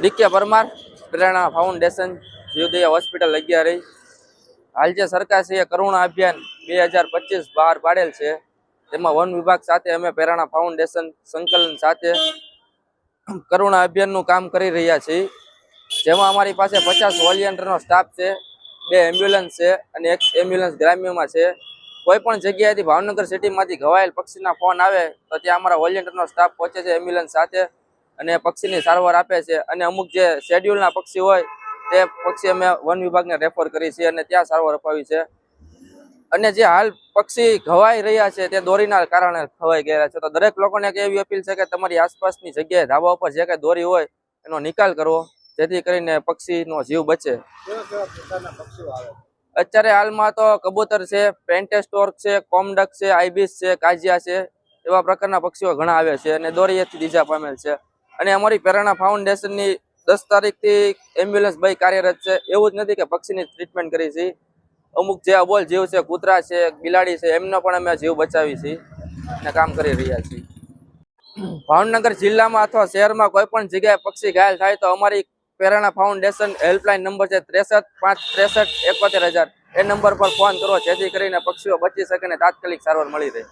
Decay Parmar, પ્રેરણા foundation જીવદયા hospital રહી હાલ જે સરકારશ્રીએ કરુણા અભિયાન બે હજાર પચીસ બહાર પાડેલ છે. તેમાં વન વિભાગ સાથે અમે પ્રેરણા ફાઉન્ડેશન સંકલન સાથે કરુણા અભિયાનનું કામ કરી રહ્યા છીએ. જેમાં અમારી પાસે પચાસ વોલિયન્ટરનો સ્ટાફ છે, બે એમ્બ્યુલન્સ છે અને એક એમ્બ્યુલન્સ ગ્રામ્યમાં છે. કોઈ પણ જગ્યાએથી ભાવનગર સિટીમાંથી ઘવાયેલ પક્ષીના ફોન આવે તો ત્યાં અમારા વોલિયન્ટરનો સ્ટાફ પહોંચે છે એમ્બ્યુલન્સ સાથે. અને પક્ષીની સારવાર આપે છે. અને અમુક જે શેડ્યુલના પક્ષી હોય તે પક્ષી અમે વન વિભાગને રેફર કરી છે અને ત્યાં સારવાર અપાવી છે. અને જે હાલ પક્ષી ઘવાઈ રહ્યા છે તે દોરીના કારણે ખવાઈ ગયા છે. તો દરેક લોકોને એક એવી અપીલ છે કે તમારી આસપાસની જગ્યાએ ધાબા ઉપર જે કાંઈ દોરી હોય એનો નિકાલ કરવો જેથી કરીને પક્ષીનો જીવ બચે. અત્યારે હાલમાં તો કબૂતર છે પેન્ટેસ્ટોર્ક છે કોમડક છે આઈબીસ છે કાજિયા છે એવા પ્રકારના પક્ષીઓ ઘણા આવે છે અને દોરીએથી દીજા પામેલ છે. અને અમારી પ્રેરણા ફાઉન્ડેશનની દસ તારીખથી એમ્બ્યુલન્સ ભાઈ કાર્યરત છે. એવું જ નથી કે પક્ષીની ટ્રીટમેન્ટ કરી છે. અમુક જે અબોલ જીવ છે, કૂતરા છે, બિલાડી છે, એમનો પણ અમે જીવ બચાવી છીએ અને કામ કરી રહ્યા છીએ. ભાવનગર જિલ્લામાં અથવા શહેરમાં કોઈ પણ જગ્યાએ પક્ષી ઘાયલ થાય તો અમારી પ્રેરણા ફાઉન્ડેશન હેલ્પલાઇન નંબર છે ત્રેસઠ પાંચ ત્રેસઠ એકોતેર હજાર. એ નંબર પર ફોન કરો, જેથી કરીને પક્ષીઓ બચી શકે અને તાત્કાલિક સારવાર મળી રહે.